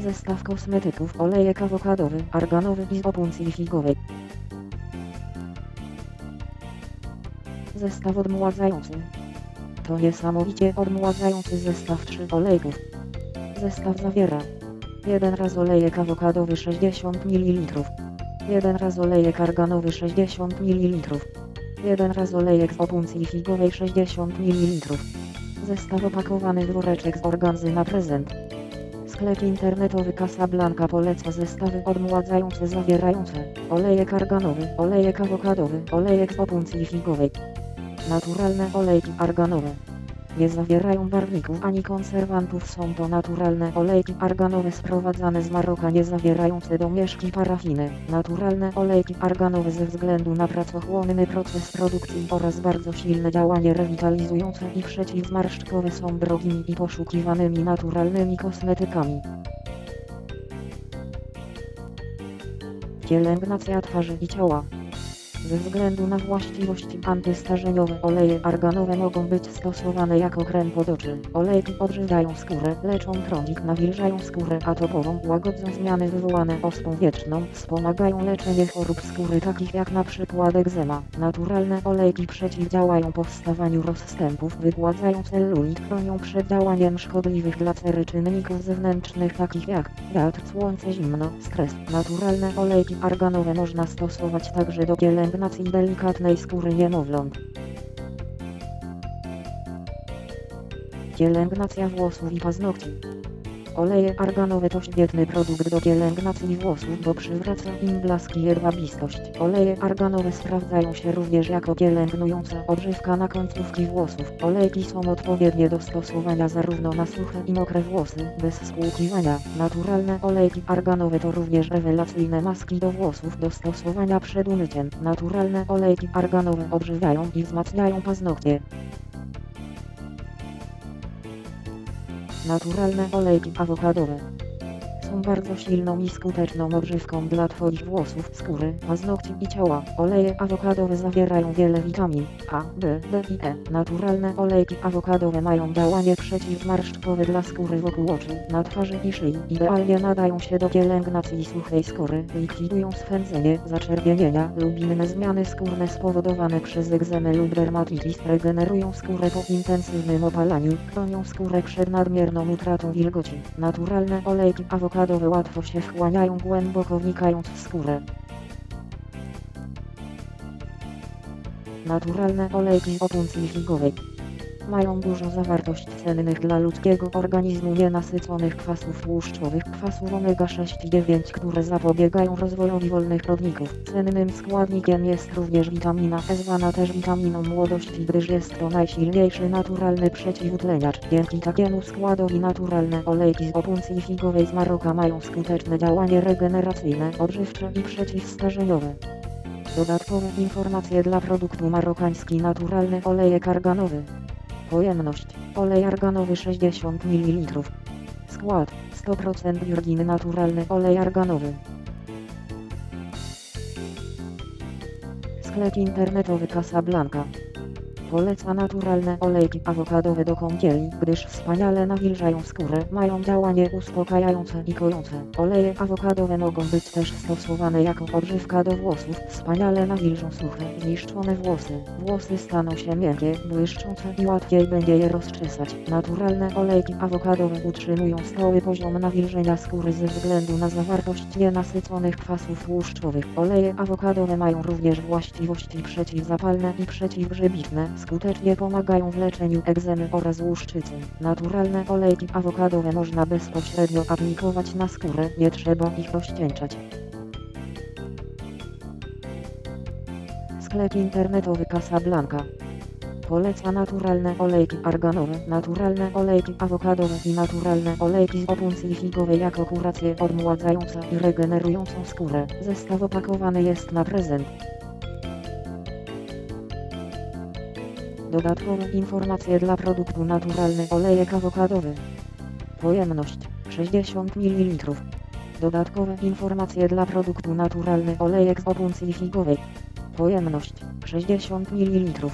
Zestaw kosmetyków olejek awokadowy, arganowy i z opuncji figowej. Zestaw odmładzający. To niesamowicie odmładzający zestaw 3 olejków. Zestaw zawiera 1 raz olejek awokadowy 60 ml. 1 raz olejek arganowy 60 ml. 1 raz olejek z opuncji figowej 60 ml. Zestaw opakowany w woreczek z organzy na prezent. Sklep internetowy Casablanca poleca zestawy odmładzające zawierające olejek arganowy, olejek awokadowy, olejek z opuncji figowej. Naturalne olejki arganowe. Nie zawierają barwników ani konserwantów. Są to naturalne olejki arganowe sprowadzane z Maroka nie zawierające domieszki parafiny. Naturalne olejki arganowe ze względu na pracochłonny proces produkcji oraz bardzo silne działanie rewitalizujące i przeciwzmarszczkowe są drogimi i poszukiwanymi naturalnymi kosmetykami. Pielęgnacja twarzy i ciała. Ze względu na właściwości antystarzeniowe oleje arganowe mogą być stosowane jako krem pod oczy. Olejki odżywiają skórę, leczą trądzik, nawilżają skórę atopową, łagodzą zmiany wywołane ospą wieczną, wspomagają leczenie chorób skóry takich jak na przykład egzema. Naturalne olejki przeciwdziałają powstawaniu rozstępów, wygładzają celulit, chronią przed działaniem szkodliwych dla cery czynników zewnętrznych takich jak wiatr, słońce, zimno, stres. Naturalne olejki arganowe można stosować także do pielęgnacji delikatnej skóry niemowląt. Pielęgnacja włosów i paznokci. Oleje arganowe to świetny produkt do pielęgnacji włosów, bo przywraca im blask i jedwabistość. Oleje arganowe sprawdzają się również jako pielęgnująca odżywka na końcówki włosów. Olejki są odpowiednie do stosowania zarówno na suche i mokre włosy, bez spłukiwania. Naturalne olejki arganowe to również rewelacyjne maski do włosów do stosowania przed umyciem. Naturalne olejki arganowe odżywiają i wzmacniają paznokcie. Naturalne olejki awokadowe bardzo silną i skuteczną odżywką dla Twoich włosów, skóry, paznokci i ciała. Oleje awokadowe zawierają wiele witamin A, B, D i E. Naturalne olejki awokadowe mają działanie przeciwzmarszczkowe dla skóry wokół oczu, na twarzy i szyi. Idealnie nadają się do pielęgnacji suchej skóry, likwidują swędzenie, zaczerwienienia lub inne zmiany skórne spowodowane przez egzemę lub dermatitis, regenerują skórę po intensywnym opalaniu, chronią skórę przed nadmierną utratą wilgoci. Naturalne olejki awokadowe łatwo się wchłaniają głęboko wnikając w skórę. Naturalne olejki opuncji figowej mają dużą zawartość cennych dla ludzkiego organizmu nienasyconych kwasów tłuszczowych, kwasów omega-6 i 9, które zapobiegają rozwojowi wolnych rodników. Cennym składnikiem jest również witamina E zwana też witaminą młodości, gdyż jest to najsilniejszy naturalny przeciwutleniacz. Dzięki takiemu składowi naturalne olejki z opuncji figowej z Maroka mają skuteczne działanie regeneracyjne, odżywcze i przeciwstarzeniowe. Dodatkowe informacje dla produktu marokański naturalny olejek arganowy. Pojemność. Olej arganowy 60 ml. Skład. 100% virgin naturalny olej arganowy. Sklep internetowy Casablanca. Poleca naturalne olejki awokadowe do kąpieli, gdyż wspaniale nawilżają skórę, mają działanie uspokajające i kojące. Oleje awokadowe mogą być też stosowane jako odżywka do włosów, wspaniale nawilżą suche, zniszczone włosy. Włosy staną się miękkie, błyszczące i łatwiej będzie je rozczesać. Naturalne olejki awokadowe utrzymują stały poziom nawilżenia skóry ze względu na zawartość nienasyconych kwasów tłuszczowych. Oleje awokadowe mają również właściwości przeciwzapalne i przeciwgrzybiczne, skutecznie pomagają w leczeniu egzemy oraz łuszczycy. Naturalne olejki awokadowe można bezpośrednio aplikować na skórę, nie trzeba ich rozcieńczać. Sklep internetowy Casablanca. Poleca naturalne olejki arganowe, naturalne olejki awokadowe i naturalne olejki z opuncji figowej jako kurację odmładzająca i regenerującą skórę. Zestaw opakowany jest na prezent. Dodatkowe informacje dla produktu naturalny olejek awokadowy. Pojemność 60 ml. Dodatkowe informacje dla produktu naturalny olejek z opuncji figowej. Pojemność 60 ml.